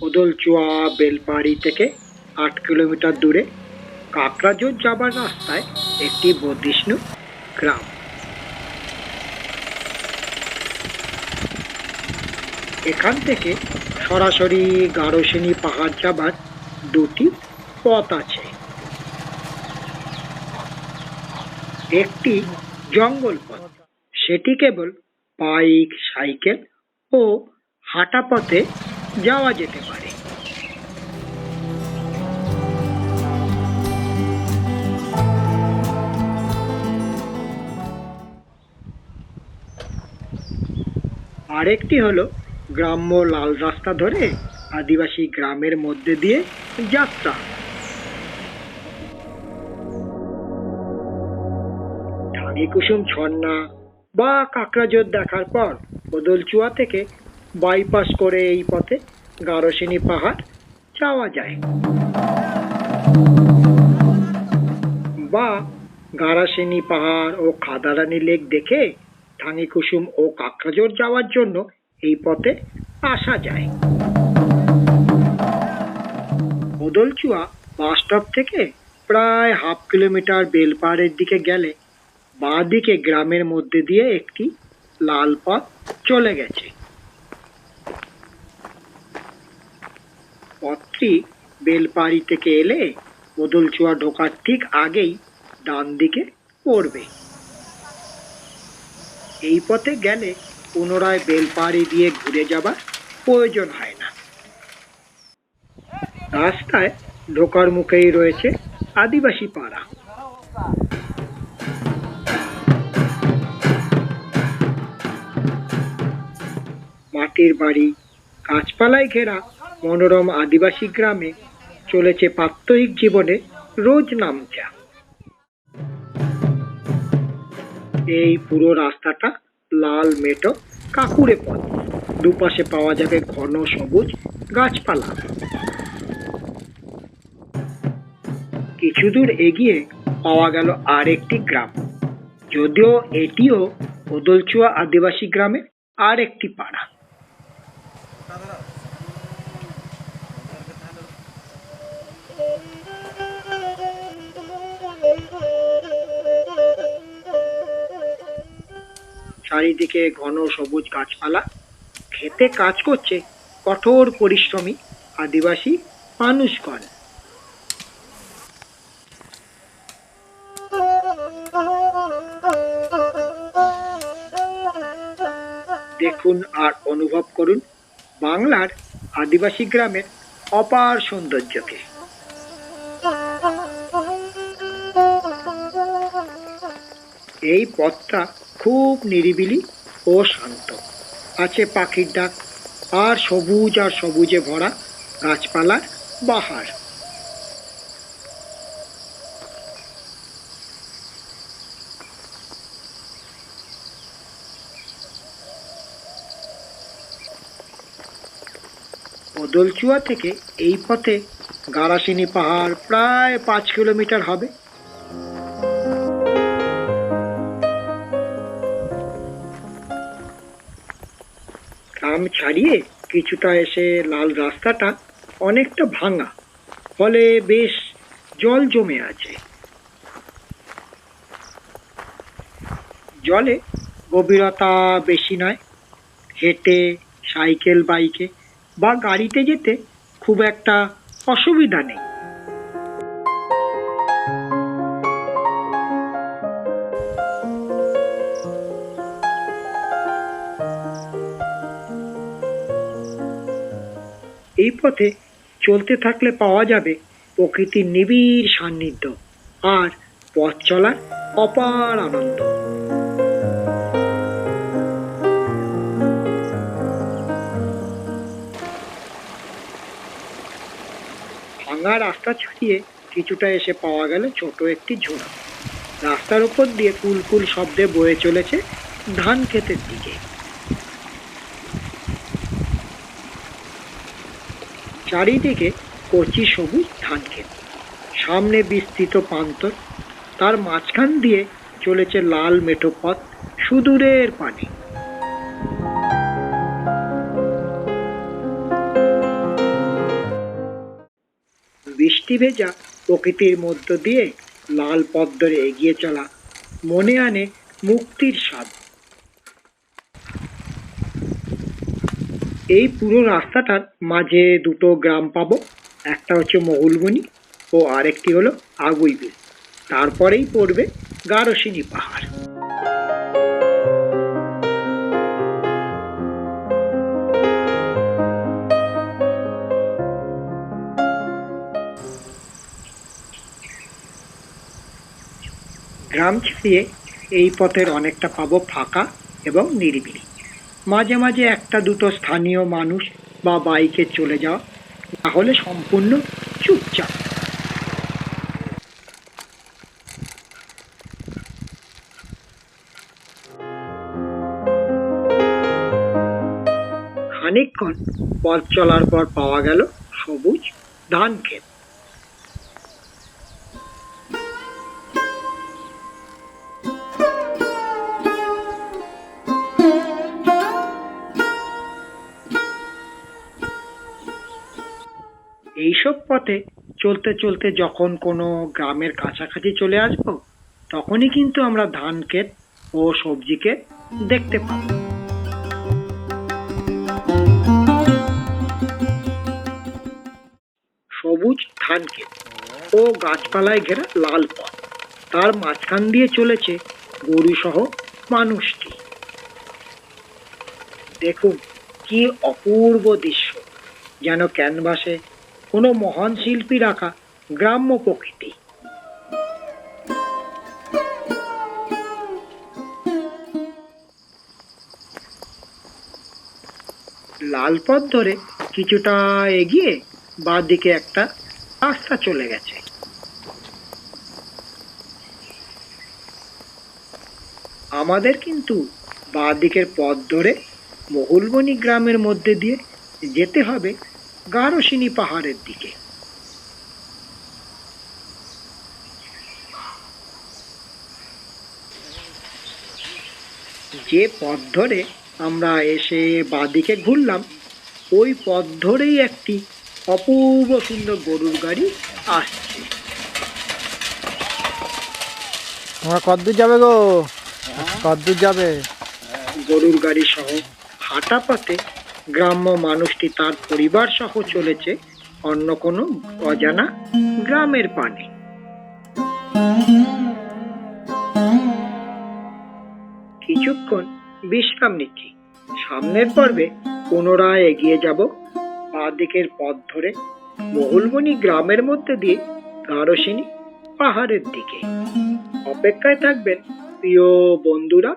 ওদলচুয়া বেলপাড়ি থেকে আট কিলোমিটার দূরে কাকড়াঝোর যাবার রাস্তায় একটি বর্ধিষ্ণু গ্রাম। এখান থেকে সরাসরি গারোসেনি পাহাড় যাবার দুটি পথ আছে। একটি জঙ্গল পথ, সেটি কেবল বাইক, সাইকেল ও হাঁটা পথে যাওয়া যেতে পারে। আরেকটি হলো গ্রাম্য লাল রাস্তা ধরে আদিবাসী গ্রামের মধ্যে দিয়ে যাত্রা। কুসুম ঝর্ণা বা কাকড়াঝোর দেখার পর বদলচুয়া থেকে বাইপাস করে এই পথে গারোসিনী পাহাড় যাওয়া যায়। বা গারাসেনি পাহাড় ও খাদারানি লেক দেখে ধানি কুসুম ও কাকড়াঝোর যাওয়ার জন্য এই পথে আসা যায়। বদলচুয়া বাস স্টপ থেকে প্রায় হাফ কিলোমিটার বেলপাহাড়ের দিকে গেলে বাঁ দিকে গ্রামের মধ্যে দিয়ে একটি লাল পথ চলে গেছে। পথটি বেলপাড়ি থেকে এলে বদলচুয়া ঢোকার ঠিক আগেই ডান দিকে পড়বে। এই পথে গেলে পুনরায় বেলপাড়ি দিয়ে ঘুরে যাবার প্রয়োজন হয় না। রাস্তায় ঢোকার মুখেই রয়েছে আদিবাসী পাড়া। মাটির বাড়ি গাছপালায় ঘেরা মনোরম আদিবাসী গ্রামে চলেছে প্রাত্যহিক জীবনে রোজ নামচা। এই পুরো রাস্তাটা লাল মেটো কাকুরে পথ। দুপাশে পাওয়া যাবে ঘন সবুজ গাছপালা। কিছু দূর এগিয়ে পাওয়া গেল আরেকটি গ্রাম। যদিও এটিও বদলচুয়া আদিবাসী গ্রামে আর একটি পাড়া। চারিদিকে ঘন সবুজ গাছপালা। খেতে কাজ করছে কঠোর পরিশ্রমী আদিবাসী মানুষগণ। দেখুন আর অনুভব করুন বাংলার আদিবাসী গ্রামের অপার সৌন্দর্যকে। এই পথটা খুব নিরিবিলি ও শান্ত। আছে পাখির ডাক, আর সবুজ আর সবুজে ভরা গাছপালার বাহার। বদলচুয়া থেকে এই পথে গারাসিনী পাহাড় প্রায় পাঁচ কিলোমিটার হবে। গ্রাম ছাড়িয়ে কিছুটা এসে লাল রাস্তাটা অনেকটা ভাঙা। ফলে বেশ জল জমে আছে। জলে গভীরতা বেশি নয়। হেঁটে, সাইকেল, বাইকে বা গাড়িতে যেতে খুব একটা অসুবিধা নেই। এই পথে চলতে থাকলে পাওয়া যাবে প্রকৃতির নিবিড় সান্নিধ্য আর পথ চলার অপার আনন্দ। ভাঙা রাস্তা ছাড়িয়ে কিছুটা এসে পাওয়া গেল ছোট একটি ঝোড়া। রাস্তার উপর দিয়ে কুলকুল শব্দে বয়ে চলেছে ধান ক্ষেতের দিকে। চারিদিকে কচি সবুজ ধান ক্ষেত। সামনে বিস্তৃত প্রান্তর, তার মাঝখান দিয়ে চলেছে লাল মেঠো পথ, সুদূরের পানে। বৃষ্টি ভেজা প্রকৃতির মধ্য দিয়ে লাল পথ ধরে এগিয়ে চলা মনে আনে মুক্তির স্বাদ। এই পুরো রাস্তাটার মাঝে দুটো গ্রাম পাবো। একটা হচ্ছে মহুলবনি ও আরেকটি হলো আগুইবিল তারপরেই পড়বে গারসিনী পাহাড়। গ্রাম ছাড়িয়ে এই পথের অনেকটা পাবো ফাঁকা এবং নিরিবিলি। মাঝে মাঝে একটা দুটো স্থানীয় মানুষ বা বাইকে চলে যাওয়া তাহলে সম্পূর্ণ চুপচাপ। খানিকক্ষণ পথ চলার পর পাওয়া গেল সবুজ ধান ক্ষেত এইসব পথে চলতে চলতে যখন কোনো গ্রামের কাছাকাছি চলে আসব, তখনই কিন্তু আমরা ধান ক্ষেত ও সবজি ক্ষেত দেখতে পাব। সবুজ ধান ক্ষেত ও গাছপালায় ঘেরা লাল পথ। তার মাঝখান দিয়ে চলেছে গরু সহ মানুষটি। দেখুন কি অপূর্ব দৃশ্য, যেন ক্যানভাসে কোনো মহান শিল্পী রাখা গ্রাম্য প্রকৃতি। লাল পথ ধরে কিছুটা এগিয়ে বাঁ দিকে একটা রাস্তা চলে গেছে। আমাদের কিন্তু বাঁ দিকের পথ ধরে মহুলবনি গ্রামের মধ্যে দিয়ে যেতে হবে গারসিনী পাহাড়ের দিকে। যে পথ ধরে আমরা এসে বাদিকে ঘুরলাম ওই পথ ধরেই একটি অপূর্ব সুন্দর গরুর গাড়ি আসছে। তোমরা কদ্দূর যাবে গো? কদ্দূর যাবে? গরুর গাড়ি সহ হাঁটা পথে গ্রাম্য মানুষটি তার পরিবার সহ চলেছে অন্য কোনো অজানা গ্রামের পানে। কিছুক্ষণ বিশ্রাম নিচ্ছি। সামনের পর্বে পুনরায় এগিয়ে যাব। বাঁ দিকের পথ ধরে মহুলমণি গ্রামের মধ্যে দিয়ে গারসিনী পাহাড়ের দিকে। অপেক্ষায় থাকবেন প্রিয় বন্ধুরা